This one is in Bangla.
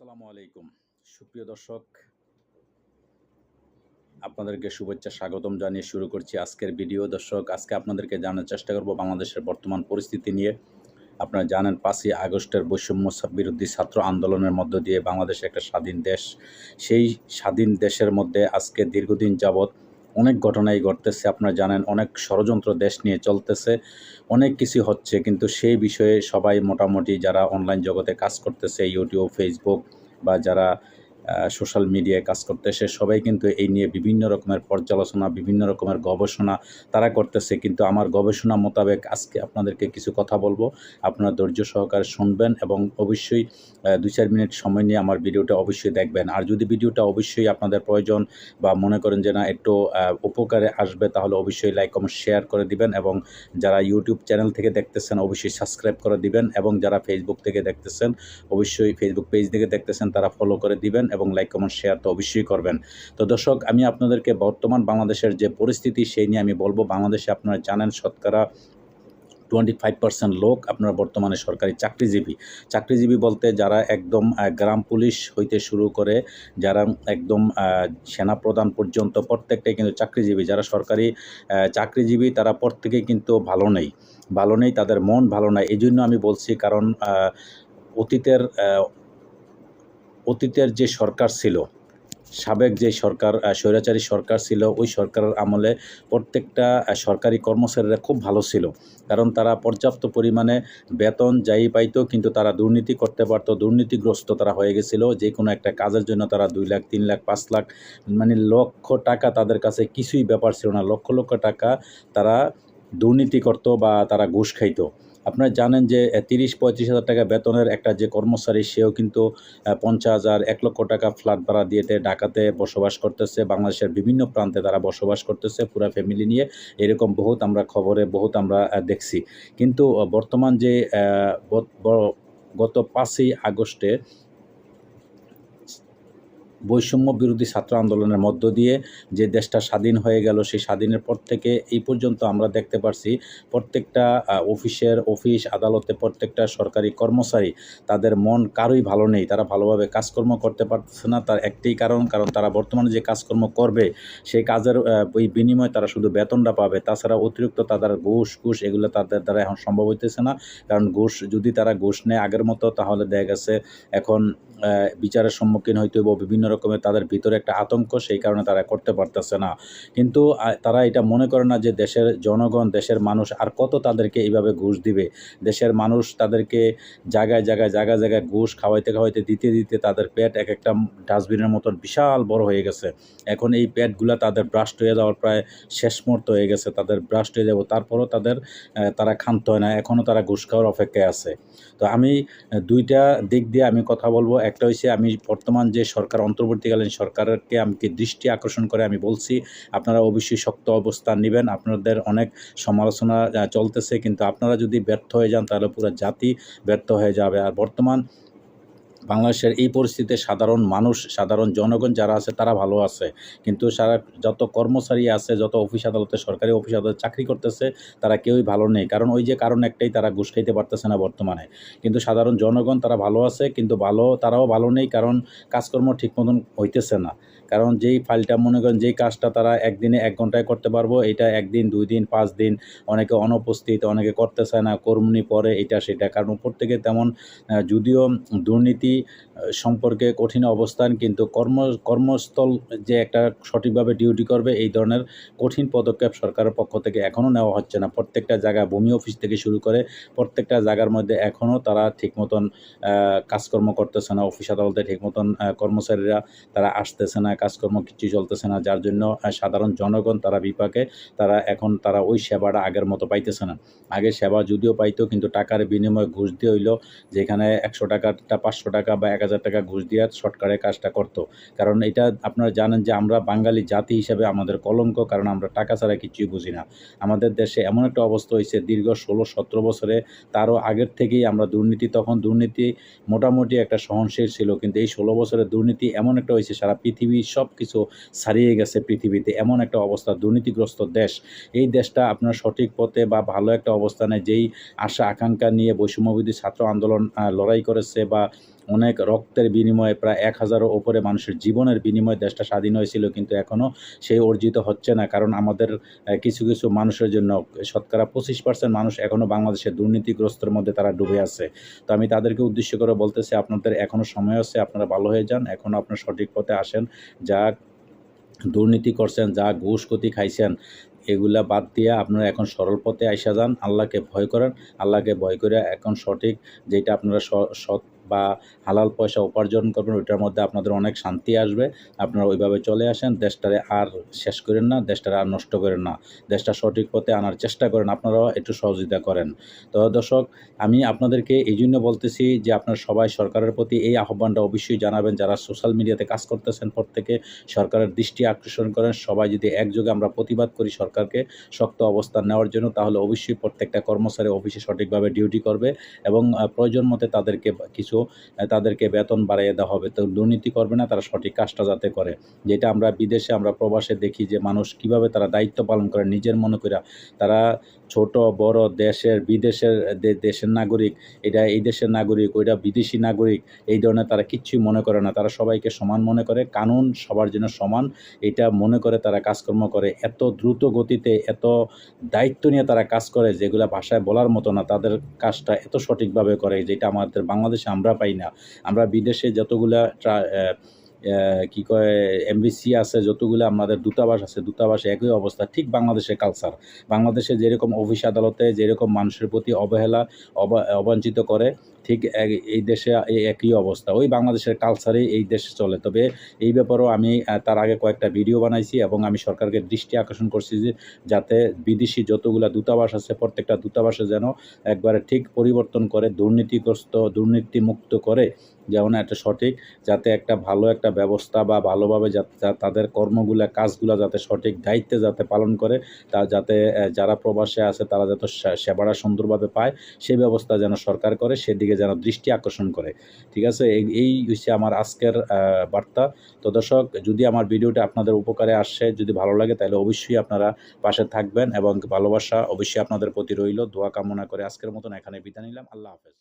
আসসালামু আলাইকুম। সুপ্রিয় দর্শক, আপনাদেরকে শুভেচ্ছা, স্বাগতম জানিয়ে শুরু করছি আজকের ভিডিও। দর্শক, আজকে আপনাদেরকে জানার চেষ্টা করব বাংলাদেশের বর্তমান পরিস্থিতি নিয়ে। আপনারা জানেন, পাঁচই আগস্টের বৈষম্য বিরোধী ছাত্র আন্দোলনের মধ্য দিয়ে বাংলাদেশ একটা স্বাধীন দেশ। সেই স্বাধীন দেশের মধ্যে আজকে দীর্ঘদিন যাবৎ অনেক ঘটনাই ঘটতেছে, আপনারা জানেন, অনেক ষড়যন্ত্র দেশ নিয়ে চলতেছে, অনেক কিছু হচ্ছে, কিন্তু সেই বিষয়ে সবাই মোটামুটি যারা অনলাইন জগতে কাজ করতেছে ইউটিউব ফেসবুক বা যারা সোশ্যাল মিডিয়ায় কাজ করতেছে সবাই কিন্তু এই নিয়ে বিভিন্ন রকমের পর্যালোচনা, বিভিন্ন রকমের গবেষণা তারা করতেছে। কিন্তু আমার গবেষণা মোতাবেক আজকে আপনাদেরকে কিছু কথা বলব। আপনারা ধৈর্য সহকারে শুনবেন এবং অবশ্যই দুই চার মিনিট সময় নিয়ে আমার ভিডিওটা অবশ্যই দেখবেন। আর যদি ভিডিওটা অবশ্যই আপনাদের প্রয়োজন বা মনে করেন যে না, একটু উপকারে আসবে, তাহলে অবশ্যই লাইক কমেন্ট শেয়ার করে দিবেন এবং যারা ইউটিউব চ্যানেল থেকে দেখতেছেন, অবশ্যই সাবস্ক্রাইব করে দিবেন এবং যারা ফেসবুক থেকে দেখতেছেন, অবশ্যই ফেসবুক পেজ থেকে দেখতেছেন, তারা ফলো করে দিবেন এবং লাইক কমেন্ট শেয়ার তো অবশ্যই করবেন। তো দর্শক, আমি আপনাদেরকে বর্তমান বাংলাদেশের যে পরিস্থিতি সেই নিয়ে আমি বলব, বাংলাদেশে আপনারা জানেন শতকরা টোয়েন্টি ফাইভ পার্সেন্ট লোক আপনারা বর্তমানে সরকারি চাকরিজীবী। চাকরিজীবী বলতে যারা একদম গ্রাম পুলিশ হইতে শুরু করে, যারা একদম সেনা প্রধান পর্যন্ত প্রত্যেকটাই কিন্তু চাকরিজীবী। যারা সরকারি চাকরিজীবী তারা প্রত্যেকেই কিন্তু ভালো নেই। ভালো নেই, তাদের মন ভালো নাই। এই জন্য আমি বলছি কারণ অতীতের অতীতের যে সরকার ছিল, সাবেক যে সরকার স্বৈরাচারী সরকার ছিল, ওই সরকারের আমলে প্রত্যেকটা সরকারি কর্মচারীরা খুব ভালো ছিল। কারণ তারা পর্যাপ্ত পরিমাণে বেতন যাই পাইতো, কিন্তু তারা দুর্নীতি করতে পারতো, দুর্নীতিগ্রস্ত তারা হয়ে গেছিল। যে কোনো একটা কাজের জন্য তারা দুই লাখ, তিন লাখ, পাঁচ লাখ মানে লক্ষ টাকা তাদের কাছে কিছুই ব্যাপার ছিল না। লক্ষ লক্ষ টাকা তারা দুর্নীতি করতো বা তারা ঘুষ খাইতো। আপনারা জানেন যে তিরিশ, পঁয়ত্রিশ হাজার টাকা বেতনের একটা যে কর্মচারী, সেও কিন্তু পঞ্চাশ হাজার, এক লক্ষ টাকা ফ্ল্যাট ভাড়া দিয়েতে ঢাকাতে বসবাস করতেছে। বাংলাদেশের বিভিন্ন প্রান্তে তারা বসবাস করতেছে পুরো ফ্যামিলি নিয়ে। এরকম বহুত আমরা খবরে, বহুত আমরা দেখছি। কিন্তু বর্তমান যে গত পাঁচই আগস্টে বৈষম্য বিরোধী ছাত্র আন্দোলনের মধ্য দিয়ে যে দেশটা স্বাধীন হয়ে গেল, সেই স্বাধীনের পর থেকে এই পর্যন্ত আমরা দেখতে পারছি প্রত্যেকটা অফিসের অফিস, আদালতে প্রত্যেকটা সরকারি কর্মচারী তাদের মন কারোই ভালো নেই। তারা ভালোভাবে কাজকর্ম করতে পারতেছে না। তার একটাই কারণ কারণ তারা বর্তমানে যে কাজকর্ম করবে, সেই কাজের ওই বিনিময়ে তারা শুধু বেতনটা পাবে। তাছাড়া অতিরিক্ত তাদের ঘুষ ঘুষ এগুলো তাদের দ্বারা এখন সম্ভব হইতেছে না। কারণ ঘুষ, যদি তারা ঘুষ নেয় আগের মতো, তাহলে দেখা গেছে এখন বিচারের সম্মুখীন হইতে হইব, বিভিন্ন রকমের তাদের ভিতরে একটা আতঙ্ক, সেই কারণে তারা করতে পারতেছে না। কিন্তু তারা এটা মনে করে না যে দেশের জনগণ, দেশের মানুষ আর কত তাদেরকে এইভাবে ঘুষ দিবে। দেশের মানুষ তাদেরকে জায়গায় জায়গায় জায়গায় জায়গায় ঘুষ খাওয়াইতে খাওয়াইতে, দিতে দিতে তাদের পেট এক একটা ডাস্টবিনের মতন বিশাল বড় হয়ে গেছে। এখন এই পেটগুলা তাদের ব্রাস্ট হয়ে যাওয়ার প্রায় শেষ মুহূর্ত হয়ে গেছে। তাদের ব্রাস্ট হয়ে যাব, তারপরও তাদের তারা ক্ষান্ত হয় না। এখনও তারা ঘুষ খাওয়ার অপেক্ষায় আছে। তো আমি দুইটা দিক দিয়ে আমি কথা বলব। একটা হয়েছে আমি বর্তমান যে সরকার, অন্তর্বর্তীকালীন সরকারকে আমাকে দৃষ্টি আকর্ষণ করে আমি বলছি, আপনারা অবশ্যই শক্ত অবস্থান নেবেন, আপনাদের অনেক সমালোচনা চলতেছে, কিন্তু আপনারা যদি ব্যর্থ হয়ে যান, তাহলে পুরো জাতি ব্যর্থ হয়ে যাবে। আর বর্তমান বাংলাদেশের এই পরিস্থিতিতে সাধারণ মানুষ, সাধারণ জনগণ যারা আছে তারা ভালো আছে। কিন্তু সারা যত কর্মচারী আছে, যত অফিস আদালতে, সরকারি অফিস আদালতে চাকরি করতেছে, তারা কেউই ভালো নেই। কারণ ওই যে কারণ একটাই, তারা ঘুষ খাইতে পারতেছে না বর্তমানে। কিন্তু সাধারণ জনগণ তারা ভালো আছে, কিন্তু ভালো, তারাও ভালো নেই, কারণ কাজকর্ম ঠিক মতন হইতেছে না। কারণ যেই ফাইলটা, মনে করেন যেই কাজটা তারা একদিনে এক ঘন্টায় করতে পারব, এটা একদিন, দুই দিন, পাঁচ দিন, অনেকে অনুপস্থিত, অনেকে করতে চায় না, কর্মী পরে এটা, সেটা। কারণ উপর থেকে তেমন যদিও দুর্নীতি সম্পর্কে কঠিন অবস্থান, কিন্তু কর্ম, কর্মস্থল যে একটা সঠিকভাবে ডিউটি করবে, এই ধরনের কঠিন পদক্ষেপ সরকারের পক্ষ থেকে এখনও নেওয়া হচ্ছে না। প্রত্যেকটা জায়গা ভূমি অফিস থেকে শুরু করে প্রত্যেকটা জায়গার মধ্যে এখনও তারা ঠিক মতন কাজকর্ম করতেছে না। অফিস আদালতে ঠিক মতন কর্মচারীরা তারা আসতেছে না, কাজকর্ম কিছু চলতেছে না, যার জন্য সাধারণ জনগণ, তারা বিপাকে, তারা এখন তারা ওই সেবাটা আগের মতো পাইতেছে না। আগে সেবা যদিও পাইতো, কিন্তু টাকার বিনিময়ে ঘুষ দিয়ে হইল, যেখানে একশো টাকাটা, পাঁচশো টাকা বা এক হাজার টাকা ঘুষ দিয়ে শর্টকারে কাজটা করতো। কারণ এটা আপনারা জানেন যে আমরা বাঙালি জাতি হিসেবে আমাদের কলঙ্ক, কারণ আমরা টাকা ছাড়া কিছুই বুঝি না। আমাদের দেশে এমন একটা অবস্থা হয়েছে, দীর্ঘ ষোলো সতেরো বছরে তারও আগের থেকেই আমরা দুর্নীতি, তখন দুর্নীতি মোটামুটি একটা সহনশীল ছিল, কিন্তু এই ষোলো বছরের দুর্নীতি এমন একটা হয়েছে, সারা পৃথিবী সব কিছু ছাড়িয়ে গেছে পৃথিবীতে। এমন একটা অবস্থা, দুর্নীতিগ্রস্ত দেশ। এই দেশটা আপনার সঠিক পথে বা ভালো একটা অবস্থানে যেই আশা, আকাঙ্ক্ষা নিয়ে বৈষম্যবিধি ছাত্র আন্দোলন লড়াই করেছে বা অনেক রক্তের বিনিময়ে প্রায় এক হাজারও ওপরে মানুষের জীবনের বিনিময়ে দেশটা স্বাধীন হয়েছিল, কিন্তু এখনও সেই অর্জিত হচ্ছে না। কারণ আমাদের কিছু কিছু মানুষের জন্য শতকরা পঁচিশ পার্সেন্ট মানুষ এখনও বাংলাদেশের দুর্নীতিগ্রস্তের মধ্যে তারা ডুবে আছে। তো আমি তাদেরকে উদ্দেশ্য করে বলতেছি, আপনাদের এখনও সময় আছে, আপনারা ভালো হয়ে যান। এখনও আপনার সঠিক পথে আসেন। যা দুর্নীতি করছেন, যা ঘুষ ক্ষতি খাইছেন, এগুলা বাদ দিয়ে আপনারা এখন সরল পথে আইসা যান। আল্লাহকে ভয় করেন। আল্লাহকে ভয় করে এখন সঠিক, যেটা আপনারা সৎ বা হালাল পয়সা উপার্জন করবেন, ওইটার মধ্যে আপনাদের অনেক শান্তি আসবে। আপনারা ওইভাবে চলে আসেন, দেশটারে আর শেষ করেন না, দেশটারে আর নষ্ট করেন না। দেশটা সঠিক পথে আনার চেষ্টা করেন, আপনারাও একটু সহযোগিতা করেন। তো দর্শক, আমি আপনাদেরকে এই জন্য বলতেছি যে আপনারা সবাই সরকারের প্রতি এই আহ্বানটা অবশ্যই জানাবেন, যারা সোশ্যাল মিডিয়াতে কাজ করতেছেন প্রত্যেকে, সরকারের দৃষ্টি আকর্ষণ করেন, সবাই যদি একযোগে আমরা প্রতিবাদ করি সরকারকে শক্ত অবস্থান নেওয়ার জন্য, তাহলে অবশ্যই প্রত্যেকটা কর্মচারী অফিসে সঠিকভাবে ডিউটি করবে এবং প্রয়োজন মতে তাদেরকে কিছু তাদেরকে বেতন বাড়িয়ে দেওয়া হবে। তো দুর্নীতি করবে না, তারা সঠিক কাজটা যাতে করে। যেটা আমরা বিদেশে আমরা প্রবাসে দেখি যে মানুষ কীভাবে তারা দায়িত্ব পালন করে, নিজের মনে করে তারা ছোট, বড় দেশের, বিদেশের দেশের নাগরিক, এটা এই দেশের নাগরিক, ওইটা বিদেশি নাগরিক, এই ধরনের তারা কিচ্ছুই মনে করে না। তারা সবাইকে সমান মনে করে, কানুন সবার জন্য সমান। এটা মনে করে তারা কাজকর্ম করে। এত দ্রুত গতিতে, এত দায়িত্ব নিয়ে তারা কাজ করে, যেগুলো ভাষায় বলার মতো না, তাদের কাজটা এত সঠিকভাবে করে, যেটা আমাদের বাংলাদেশে আমরা পাই না। আমরা বিদেশে যতগুলা কি কয়, এমবিসি আছে, যতগুলো আমাদের দূতাবাস আছে, দূতাবাসে একই অবস্থা, ঠিক বাংলাদেশের কালচার বাংলাদেশে যেরকম অফিস আদালতে যেরকম মানুষের প্রতি অবহেলা, অবা- অবাঞ্ছিত করে, ঠিক এই দেশে একই অবস্থা। ওই বাংলাদেশের কালচারেই এই দেশে চলে। তবে এই ব্যাপারেও আমি তার আগে কয়েকটা ভিডিও বানাইছি এবং আমি সরকারকে দৃষ্টি আকর্ষণ করছি যে, যাতে বিদেশি যতগুলা দূতাবাস আছে, প্রত্যেকটা দূতাবাসে যেন একবারে ঠিক পরিবর্তন করে, দুর্নীতিগ্রস্ত, দুর্নীতিমুক্ত করে যেমন একটা সঠিক, যাতে একটা ভালো একটা ব্যবস্থা বা ভালোভাবে তাদের কর্মগুলা, কাজগুলা যাতে সঠিক দায়িত্বে যাতে পালন করে, তা যাতে যারা প্রবাসে আছে তারা যাতে সেবাটা সুন্দরভাবে পায় সেই ব্যবস্থা যেন সরকার করে, সেদিকে যেন দৃষ্টি আকর্ষণ করে। ঠিক আছে? এই হচ্ছে আমার আজকের বার্তা। তো দর্শক, যদি আমার ভিডিওটা আপনাদের উপকারে আসে, যদি ভালো লাগে, তাহলে অবশ্যই আপনারা পাশে থাকবেন এবং ভালোবাসা অবশ্যই আপনাদের প্রতি রইল। দোয়া কামনা করে আজকের মতন এখানে বিদায় নিলাম। আল্লাহ হাফেজ।